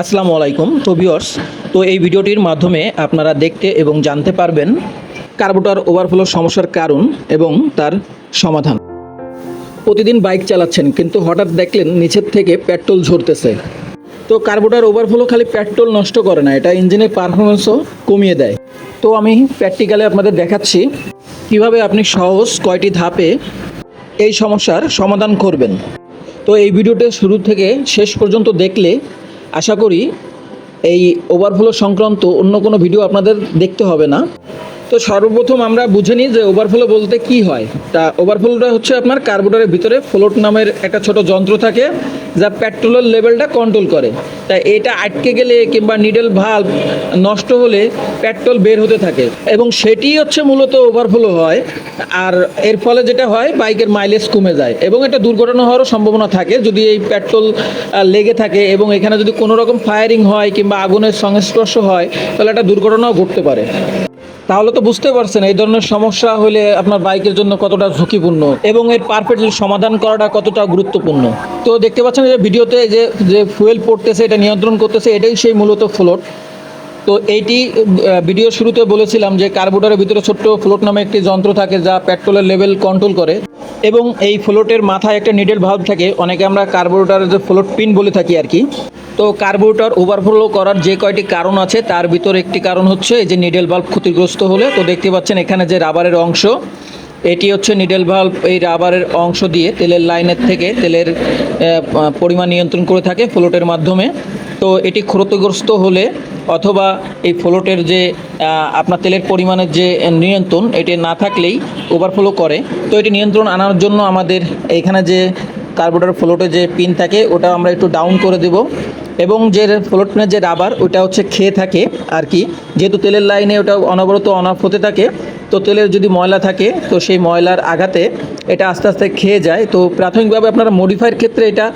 আসসালামু আলাইকুম, তো ভিউয়ার্স তো এই ভিডিওটির মাধ্যমে আপনারা দেখতে এবং জানতে পারবেন কার্বোটার ওভারফ্লো সমস্যার কারণ এবং তার সমাধান। প্রতিদিন বাইক চালাচ্ছেন, কিন্তু হঠাৎ দেখলেন নিচের থেকে পেট্রোল ঝরতেছে। তো কার্বোটার ওভারফ্লো খালি পেট্রোল নষ্ট করে না, এটা ইঞ্জিনের পারফরমেন্সও কমিয়ে দেয়। তো আমি প্র্যাকটিক্যালে আপনাদের দেখাচ্ছি কীভাবে আপনি সহজ কয়টি ধাপে এই সমস্যার সমাধান করবেন। তো এই ভিডিওটা শুরু থেকে শেষ পর্যন্ত দেখলে আশা করি এই ওভারফ্লো সংক্রান্ত অন্য কোনো ভিডিও আপনাদের দেখতে হবে না। তো সর্বপ্রথম আমরা বুঝে নিই যে ওভারফ্লো বলতে কি হয়। তা ওভারফ্লোটা হচ্ছে আপনার কার্বোটারের ভিতরে ফ্লোট নামের একটা ছোট যন্ত্র থাকে, যা পেট্রোলের লেভেলটা কন্ট্রোল করে। তাই এটা আটকে গেলে কিংবা নিডেল ভাল্ব নষ্ট হলে পেট্রোল বের হতে থাকে। এবং সেটি হচ্ছে মূলত ওভারফ্লো হয়। আর এর ফলে যেটা হয় বাইকের মাইলেজ কমে যায়। এবং এটা দুর্ঘটনা হওয়ারও সম্ভাবনা থাকে। যদি এই পেট্রোল লেগে থাকে এবং এখানে যদি কোনো রকম ফায়ারিং হয় কিংবা আগুনের সংস্পর্শ হয়, তাহলে একটা দুর্ঘটনাও ঘটতে পারে। তাহলে তো বুঝতে পারছেন, এই ধরনের সমস্যা হলে আপনার বাইকের জন্য কতটা ঝুঁকিপূর্ণ এবং এর পারফেক্টলি সমাধান করাটা কতটা গুরুত্বপূর্ণ? তো দেখতে পাচ্ছেন যে ভিডিওতে যে যে ফুয়েল পড়তেছে, এটা নিয়ন্ত্রণ করতেছে, এটাই সেই মূলত ফ্লোট তো এইটি ভিডিও শুরুতে বলেছিলাম যে কার্বোটারের ভিতরে ছোট্ট ফ্লোট নামে একটি যন্ত্র থাকে যা পেট্রোলের লেভেল কন্ট্রোল করে এবং এই ফ্লোটের মাথায় একটা নিডেল ভাল্ব থাকে। অনেকে আমরা কার্বোরেটারের যে ফ্লোট পিন বলে থাকি আর কি। তো কার্বোরেটর ওভারফ্লো করার যে কয়টি কারণ আছে, তার ভিতর একটি কারণ হচ্ছে এই যে নিডেল ভাল্ব ক্ষতিগ্রস্ত হলে, তো দেখতে পাচ্ছেন এখানে যে রাবারের অংশ, এটি হচ্ছে নিডেল ভাল্ব এই রাবারের অংশ দিয়ে তেলের লাইনের থেকে তেলের পরিমাণ নিয়ন্ত্রণ করে থাকে ফ্লোটের মাধ্যমে। তো এটি ক্ষতিগ্রস্ত হলে অথবা এই ফ্লোটের যে আপনার তেলের পরিমাণের যে নিয়ন্ত্রণ, এটি না থাকলেই ওভারফ্লো করে। তো এটি নিয়ন্ত্রণ আনার জন্য আমাদের এইখানে যে কার্বোটার ফ্লোটে যে পিন থাকে, ওটা আমরা একটু ডাউন করে দেব। এবং যে ফ্লোট পিনের যে রাবার ওটা হচ্ছে খেয়ে থাকে আর কি। যেহেতু তেলের লাইনে ওটা অনবরত অন অফ হতে থাকে, তো তেলের যদি ময়লা থাকে, তো সেই ময়লার আঘাতে এটা আস্তে আস্তে খেয়ে যায়। তো প্রাথমিকভাবে আপনারা মডিফাইয়ের ক্ষেত্রে এটা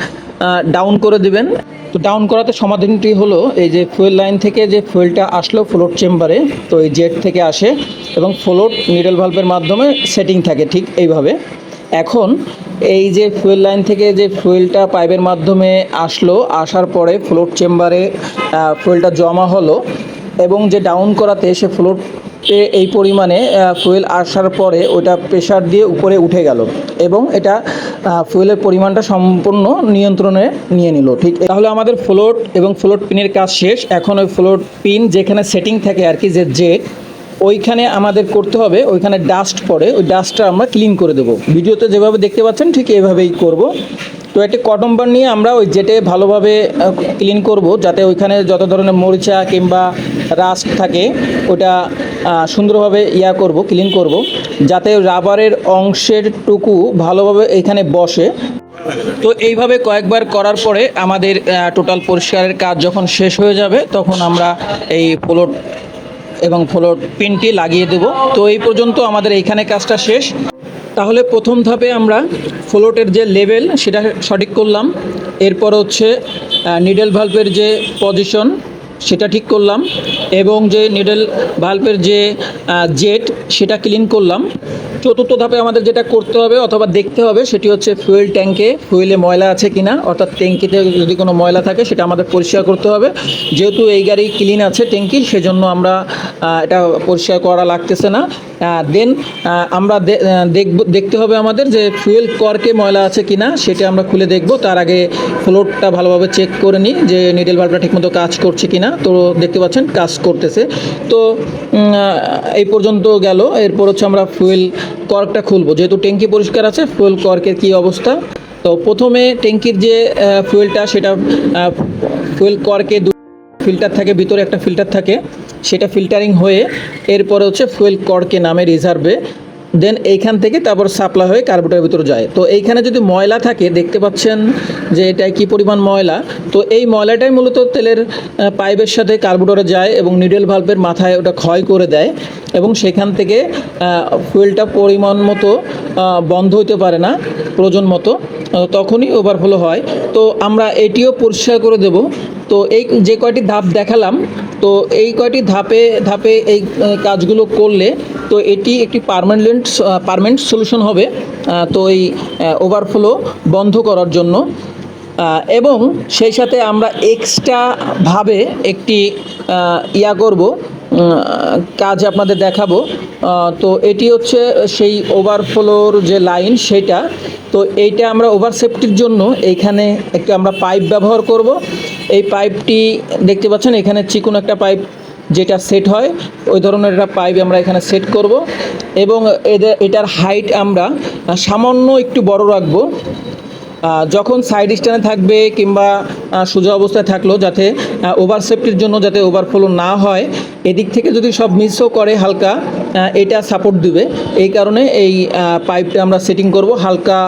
ডাউন করে দিবেন। তো ডাউন করাতে সমাধানটি হলো এই যে ফুয়েল লাইন থেকে যে ফুয়েলটা আসলো ফ্লোট চেম্বারে তো এই জেট থেকে আসে এবং ফ্লোট নিডল ভাল্বের মাধ্যমে সেটিং থাকে ঠিক এইভাবে। এখন এই যে ফুয়েল লাইন থেকে যে ফুয়েলটা পাইপের মাধ্যমে আসলো, আসার পরে ফ্লোট চেম্বারে ফুয়েলটা জমা হলো এবং যে ডাউন করাতে সে ফ্লোটে এই পরিমাণে ফুয়েল আসার পরে ওটা প্রেশার দিয়ে উপরে উঠে গেল এবং এটা ফুয়েলের পরিমাণটা সম্পূর্ণ নিয়ন্ত্রণে নিয়ে নিল। ঠিক, তাহলে আমাদের ফ্লোট এবং ফ্লোট পিনের কাজ শেষ। এখন ওই ফ্লোট পিন যেখানে সেটিং থাকে আর কি, যে জেট ওইখানে আমাদের করতে হবে, ওইখানে ডাস্ট পড়ে, ওই ডাস্টটা আমরা ক্লিন করে দেবো। ভিডিওতে যেভাবে দেখতে পাচ্ছেন ঠিক এইভাবেই করব। তো একটি কটন বার নিয়ে আমরা ওই জেটে ভালোভাবে ক্লিন করব, যাতে ওইখানে যত ধরনের মরিচা কিংবা রাস্ট থাকে, ওটা সুন্দরভাবে ইয়া করব ক্লিন করব, যাতে রাবারের অংশের টুকু ভালোভাবে এখানে বসে। তো এইভাবে কয়েকবার করার পরে আমাদের টোটাল পরিষ্কারের কাজ যখন শেষ হয়ে যাবে, তখন আমরা এই ফ্লোট এবং ফ্লোর পিনটি লাগিয়ে দেব। তো এই পর্যন্ত আমাদের এইখানে কাজটা শেষ। তাহলে প্রথম ধাপে আমরা ফ্লোটের যে লেভেল, সেটা সঠিক করলাম। এরপর হচ্ছে নিডেল ভাল্বের যে পজিশন সেটা ঠিক করলাম এবং যে নিডেল ভাল্বের যে জেট সেটা ক্লিন করলাম। চতুর্থ ধাপে আমাদের যেটা করতে হবে অথবা দেখতে হবে সেটি হচ্ছে ফুয়েল ট্যাঙ্কে ফুয়েলে ময়লা আছে কিনা, অর্থাৎ ট্যাঙ্কিতে যদি কোনো ময়লা থাকে সেটা আমাদের পরিষ্কার করতে হবে। যেহেতু এই গাড়ি ক্লিন আছে ট্যাঙ্কি সেজন্য আমরা এটা পরিষ্কার করা লাগতেছে না। দেন আমরা দেখব, দেখতে হবে আমাদের যে ফুয়েল কর্কে ময়লা আছে কিনা, সেটা আমরা খুলে দেখব। তার আগে ফ্লোরটা ভালোভাবে চেক করে নিই যে নিডেল ভাল্বটা ঠিকমতো কাজ করছে কিনা। তো দেখতে পাচ্ছেন, কাজ করতেছে। তো এই পর্যন্ত গেল। এরপর হচ্ছে আমরা ফুয়েল কর্কটা খুলবো। যেহেতু ট্যাঙ্কি পরিষ্কার আছে ফুয়েল কর্কের কি অবস্থা? তো প্রথমে ট্যাঙ্কির যে ফুয়েলটা সেটা ফুয়েল কর্কে দু ফিল্টার থাকে, ভিতরে একটা ফিল্টার থাকে। সেটা ফিল্টারিং হয়ে, এরপরে হচ্ছে ফুয়েল কর্কে নামে রিজার্ভে দেন এইখান থেকে তারপর সাপ্লাই হয়ে কার্বোটারের ভিতরে যায়। তো এইখানে যদি ময়লা থাকে, দেখতে পাচ্ছেন যে এটা কি পরিমাণ ময়লা? তো এই ময়লাটাই মূলত তেলের পাইপের সাথে কার্বোটারে যায় এবং নিডেল ভাল্বের মাথায় ওটা ক্ষয় করে দেয় এবং সেখান থেকে ফুয়েলটা পরিমাণ মতো বন্ধ হতে পারে না, প্রয়োজন মতো তখনই ওভারফ্লো হয়। তো আমরা এটিও পরিষ্কার করে দেব। তো এই যে কয়টি ধাপ দেখালাম, তো এই কয়টি ধাপে ধাপে এই কাজগুলো করলে তো এটি একটি পারমানেন্ট পারমানেন্ট সলিউশন হবে তো এই ওভারফ্লো বন্ধ করার জন্য। এবং সেই সাথে আমরা এক্সট্রাভাবে একটি ইয়া করব কাজ আপনাদের দেখাবো। তো এটি হচ্ছে সেই ওভারফ্লোর যে লাইন সেটা, তো এইটা আমরা ওভার সেফটির জন্য এইখানে একটু আমরা পাইপ ব্যবহার করব। এই পাইপটি দেখতে পাচ্ছেন, এখানে চিকুন একটা পাইপ যেটা সেট হয়, ওই ধরনের একটা পাইপ আমরা এখানে সেট করব এবং এদের এটার হাইট আমরা সামান্য একটু বড় রাখব। যখন সাইড স্ট্যান্ডে থাকবে কিংবা সোজা অবস্থায় থাকল যাতে ওভার সেফটির জন্য যাতে ওভারফ্লো না হয়, এদিক থেকে যদি সব মিসও করে হালকা এটা সাপোর্ট দিবে। এই কারণে এই পাইপটা আমরা সেটিং করব, হালকা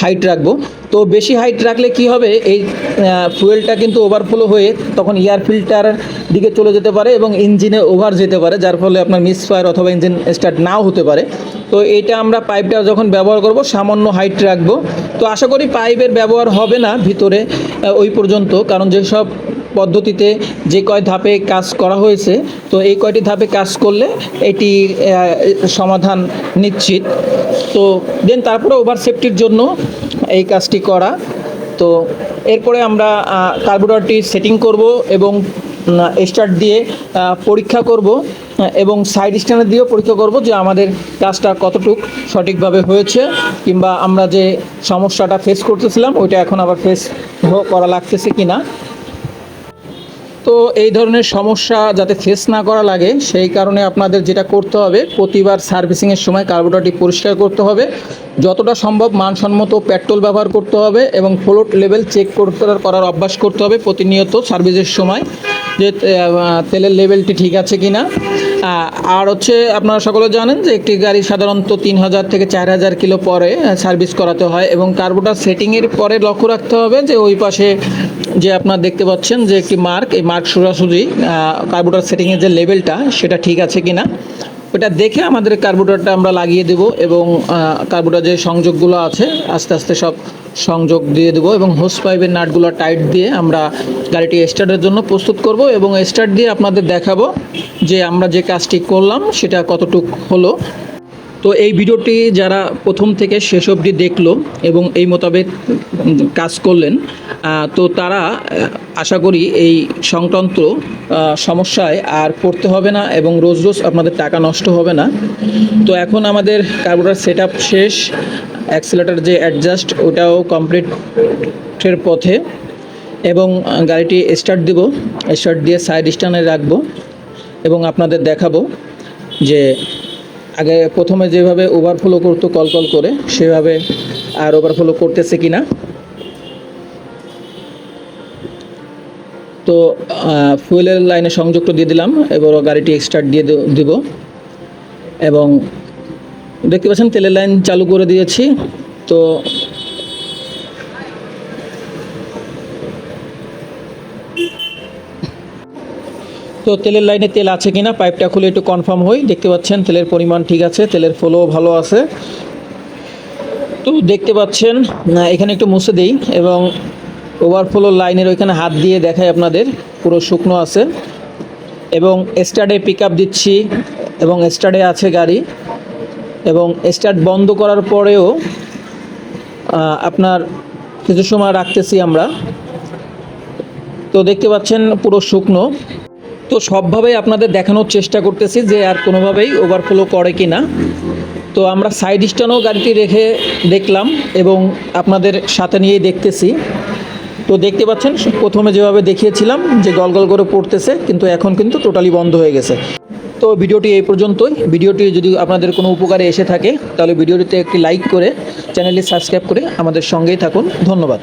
হাইট রাখব। তো বেশি হাইট রাখলে কি হবে? এই ফুয়েলটা কিন্তু ওভারফ্লো হয়ে তখন এয়ার ফিল্টার দিকে চলে যেতে পারে এবং ইঞ্জিনে ওভার যেতে পারে, যার ফলে আপনার মিসফায়ার অথবা ইঞ্জিন স্টার্ট নাও হতে পারে। তো এটা আমরা পাইপটা যখন ব্যবহার করব, সামান্য হাইট রাখব। তো আশা করি পাইপের ব্যবহার হবে না ভিতরে ওই পর্যন্ত, কারণ যেসব পদ্ধতিতে যে কয় ধাপে কাজ করা হয়েছে, তো এই কয়টি ধাপে কাজ করলে এটি সমাধান নিশ্চিত। তো দেন তারপরে ওভার সেফটির জন্য এই কাজটি করা। তো এরপরে আমরা কার্বোরেটরটি সেটিং করব এবং স্টার্ট দিয়ে পরীক্ষা করব, এবং সাইড স্ট্যান্ডে দিয়েও পরীক্ষা করব যে আমাদের কাজটা কতটুক সঠিকভাবে হয়েছে, কিংবা আমরা যে সমস্যাটা ফেস করতেছিলাম, ওইটা এখন আবার ফেস করা লাগতেছে কি না তো এই ধরনের সমস্যা যাতে ফেস না করা লাগে, সেই কারণে আপনাদের যেটা করতে হবে, প্রতিবার সার্ভিসিংয়ের সময় কার্বোরেটরটি পরিষ্কার করতে হবে। যতটা সম্ভব মানসম্মত পেট্রোল ব্যবহার করতে হবে এবং ফ্লোট লেভেল চেক করতে করার অভ্যাস করতে হবে প্রতিনিয়ত সার্ভিসের সময়, যে তেলের লেভেলটি ঠিক আছে কি না আর হচ্ছে আপনারা সকলে জানেন যে একটি গাড়ি সাধারণত তিন হাজার থেকে চার হাজার কিলো পরে সার্ভিস করাতে হয় এবং কার্বোটার সেটিংয়ের পরে লক্ষ্য রাখতে হবে যে ওই পাশে যে আপনারা দেখতে পাচ্ছেন যে একটি মার্ক, এই মার্ক সোজাসুজি কার্বোটার সেটিংয়ের যে লেভেলটা, সেটা ঠিক আছে কি না ওটা দেখে আমাদের কার্বোরেটরটা আমরা লাগিয়ে দেব এবং কার্বোরেটর যে সংযোগগুলো আছে, আস্তে আস্তে সব সংযোগ দিয়ে দেবো এবং হোস পাইপের নাটগুলো টাইট দিয়ে আমরা গাড়িটি স্টার্টের জন্য প্রস্তুত করব এবং স্টার্ট দিয়ে আপনাদের দেখাবো যে আমরা যে কাজটি করলাম, সেটা কতটুক হলো। তো এই ভিডিওটি যারা প্রথম থেকে শেষ অবধি দেখল এবং এই মোতাবেক কাজ করলেন তো তারা আশা করি এই সংক্রান্ত সমস্যায় আর পড়তে হবে না এবং রোজ রোজ আপনাদের টাকা নষ্ট হবে না। তো এখন আমাদের কার্বোরেটর সেট শেষ, অ্যাক্সিলেটার যে অ্যাডজাস্ট ওটাও কমপ্লিটের পথে এবং গাড়িটি স্টার্ট দিব স্টার্ট দিয়ে সাইড স্ট্যান্ডে রাখব এবং আপনাদের দেখাবো যে আগে প্রথমে যেভাবে ওভারফ্লো করতো কল কল করে, সেভাবে আর ওভারফ্লো করতেছে কি না তো ফুয়েলের লাইনে সংযোগটা দিয়ে দিলাম, এবার গাড়িটি স্টার্ট দিয়ে দিব। এবং দেখতে পাচ্ছেন তেলের লাইন চালু করে দিয়েছি। তো তো তেলের লাইনে তেল আছে কিনা? পাইপটা খুলে একটু কনফার্ম হই। দেখতে পাচ্ছেন, তেলের পরিমাণ ঠিক আছে, তেলের ফ্লো ভালো আছে। তো দেখতে পাচ্ছেন এখানে একটু মুছে দিই এবং ওভারফ্লো লাইনের ওইখানে হাত দিয়ে দেখাই আপনাদের, পুরো শুকনো আছে। এবং স্টার্টে পিক দিচ্ছি এবং স্টার্টে আছে গাড়ি। এবং স্টার্ট বন্ধ করার পরেও আপনার কিছু সময় রাখতেছি আমরা। তো দেখতে পাচ্ছেন পুরো শুকনো। তো সবভাবেই আপনাদের দেখানোর চেষ্টা করতেছি যে আর কোনোভাবেই ওভারফ্লো করে কি না তো আমরা সাইড স্ট্যান্ডও গাড়িটি রেখে দেখলাম এবং আপনাদের সাথে নিয়েই দেখতেছি। তো দেখতে পাচ্ছেন, প্রথমে যেভাবে দেখিয়েছিলাম যে গল গল করে পড়তেছে, কিন্তু এখন কিন্তু টোটালি বন্ধ হয়ে গেছে। তো ভিডিওটি এই পর্যন্তই। ভিডিওটি যদি আপনাদের কোনো উপকারে এসে থাকে, তাহলে ভিডিওটিতে একটি লাইক করে চ্যানেলটি সাবস্ক্রাইব করে আমাদের সঙ্গেই থাকুন। ধন্যবাদ।